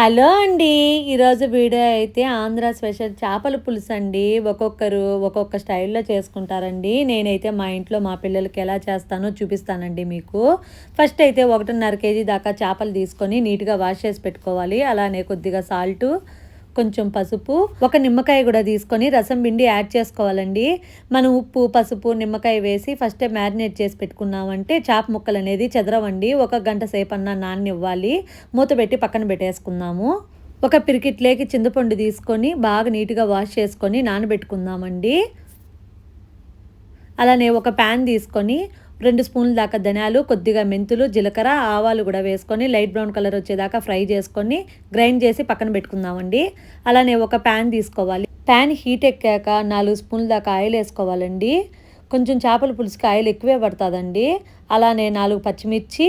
Hello అండి. ఈరోజు video అయితే ఆంధ్ర స్పెషల్ చేపల పులుసు అండి. ఒక్కొక్కరు ఒక్కొక్క స్టైల్లో చేసుకుంటారండి. నేనైతే మా ఇంట్లో మా పిల్లలకి ఎలా చేస్తానో చూపిస్తానండి మీకు. ఫస్ట్ అయితే ఒకటిన్నర కేజీ దాకా చేపలు తీసుకొని నీట్గా వాష్ చేసి పెట్టుకోవాలి. అలానే కొద్దిగా సాల్టు కొంచెం పసుపు ఒక నిమ్మకాయ కూడా తీసుకొని రసం పిండి యాడ్ చేసుకోవాలండి. మనం ఉప్పు పసుపు నిమ్మకాయ వేసి ఫస్ట్ మ్యారినేట్ చేసి పెట్టుకున్నామంటే చేప ముక్కలు అనేది చెదరవండి. ఒక గంట సేపు అన్న నాన్నివ్వాలి. మూత పెట్టి పక్కన పెట్టేసుకుందాము. ఒక పిరికిట్లేకి చింతపండు తీసుకొని బాగా నీట్గా వాష్ చేసుకొని నానబెట్టుకుందామండి. అలానే ఒక ప్యాన్ తీసుకొని రెండు స్పూన్ల దాకా ధనియాలు కొద్దిగా మెంతులు జీలకర్ర ఆవాలు కూడా వేసుకొని లైట్ బ్రౌన్ కలర్ వచ్చేదాకా ఫ్రై చేసుకొని గ్రైండ్ చేసి పక్కన పెట్టుకుందామండి. అలానే ఒక ప్యాన్ తీసుకోవాలి. ప్యాన్ హీట్ ఎక్కాక నాలుగు స్పూన్ల దాకా ఆయిల్ వేసుకోవాలండి. కొంచెం చేపల పులుసుకి ఆయిల్ ఎక్కువే పడుతుందండి. అలానే నాలుగు పచ్చిమిర్చి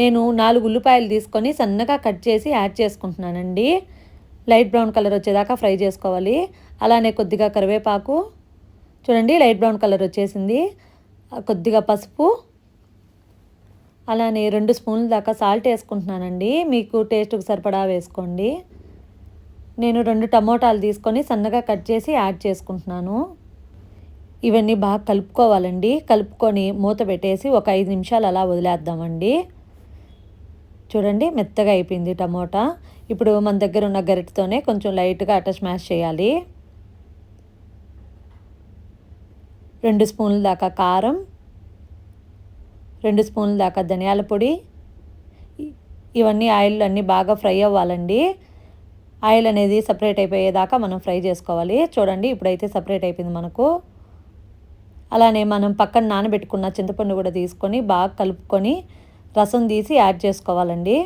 నేను నాలుగు ఉల్లిపాయలు తీసుకొని సన్నగా కట్ చేసి యాడ్ చేసుకుంటున్నానండి. లైట్ బ్రౌన్ కలర్ వచ్చేదాకా ఫ్రై చేసుకోవాలి. అలానే కొద్దిగా కరివేపాకు. చూడండి లైట్ బ్రౌన్ కలర్ వచ్చేసింది. కొద్దిగా పసుపు అలానే రెండు స్పూన్ల దాకా సాల్ట్ వేసుకుంటున్నానండి. మీకు టేస్ట్కి సరిపడా వేసుకోండి. నేను రెండు టమోటాలు తీసుకొని సన్నగా కట్ చేసి యాడ్ చేసుకుంటున్నాను. ఇవన్నీ బాగా కలుపుకోవాలండి. కలుపుకొని మూత పెట్టేసి ఒక ఐదు నిమిషాలు అలా వదిలేద్దామండి. చూడండి మెత్తగా అయిపోయింది టమోటా. ఇప్పుడు మన దగ్గర ఉన్న గరిటతోనే కొంచెం లైట్గా అట్ట స్మాష్ చేయాలి. రెండు స్పూన్ల దాకా కారం రెండు స్పూన్ల దాకా ధనియాల పొడి. ఇవన్నీ ఆయిల్ అన్నీ బాగా ఫ్రై అవ్వాలండి. ఆయిల్ అనేది సపరేట్ అయిపోయేదాకా మనం ఫ్రై చేసుకోవాలి. చూడండి ఇప్పుడైతే సపరేట్ అయిపోయింది మనకు. అలానే మనం పక్కన నానబెట్టుకున్న చింతపండు కూడా తీసుకొని బాగా కలుపుకొని రసం తీసి యాడ్ చేసుకోవాలండి.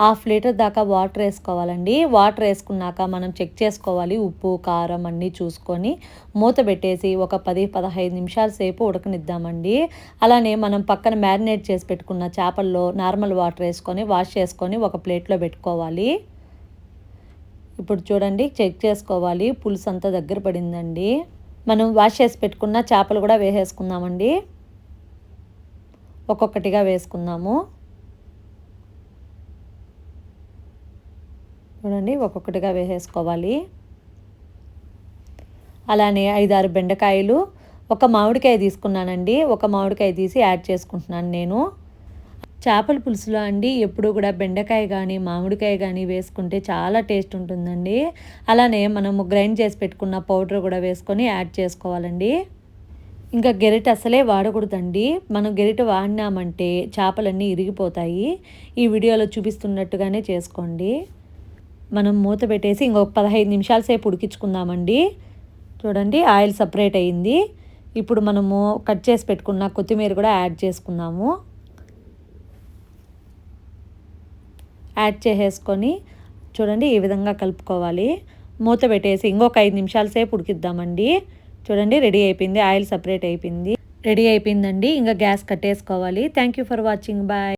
హాఫ్ లీటర్ దాకా వాటర్ వేసుకోవాలండి. వాటర్ వేసుకున్నాక మనం చెక్ చేసుకోవాలి. ఉప్పు కారం అన్నీ చూసుకొని మూత పెట్టేసి ఒక పది పదహైదు నిమిషాల సేపు ఉడకనిద్దామండి. అలానే మనం పక్కన మ్యారినేట్ చేసి పెట్టుకున్న చేపల్లో నార్మల్ వాటర్ వేసుకొని వాష్ చేసుకొని ఒక ప్లేట్లో పెట్టుకోవాలి. ఇప్పుడు చూడండి చెక్ చేసుకోవాలి. పులుసు అంతా దగ్గర పడిందండి. మనం వాష్ చేసి పెట్టుకున్న చేపలు కూడా వేసేసుకుందామండి. ఒక్కొక్కటిగా వేసుకుందాము. చూడండి ఒక్కొక్కటిగా వేసేసుకోవాలి. అలానే ఐదారు బెండకాయలు ఒక మామిడికాయ తీసుకున్నానండి ఒక మామిడికాయ తీసి యాడ్ చేసుకుంటున్నాను నేను. చేపల పులుసులో అండి ఎప్పుడు కూడా బెండకాయ కానీ మామిడికాయ కానీ వేసుకుంటే చాలా టేస్ట్ ఉంటుందండి. అలానే మనము గ్రైండ్ చేసి పెట్టుకున్న పౌడర్ కూడా వేసుకొని యాడ్ చేసుకోవాలండి. ఇంకా గెరిట అసలే వాడకూడదండి. మనం గెరిట వాడినామంటే చేపలన్నీ ఇరిగిపోతాయి. ఈ వీడియోలో చూపిస్తున్నట్టుగానే చేసుకోండి. మనం మూత పెట్టేసి ఇంకొక పదహైదు నిమిషాల సేపు ఉడికించుకుందామండి. చూడండి ఆయిల్ సపరేట్ అయ్యింది ఇప్పుడు మనము కట్ చేసి పెట్టుకున్న కొత్తిమీర కూడా యాడ్ చేసుకుందాము. యాడ్ చేసేసుకొని చూడండి ఈ విధంగా కలుపుకోవాలి. మూత పెట్టేసి ఇంకొక ఐదు నిమిషాల సేపు ఉడికిద్దామండి. చూడండి రెడీ అయిపోయింది. ఆయిల్ సపరేట్ అయిపోయింది. రెడీ అయిపోయిందండి. ఇంకా gas కట్టేసుకోవాలి. Thank you for watching bye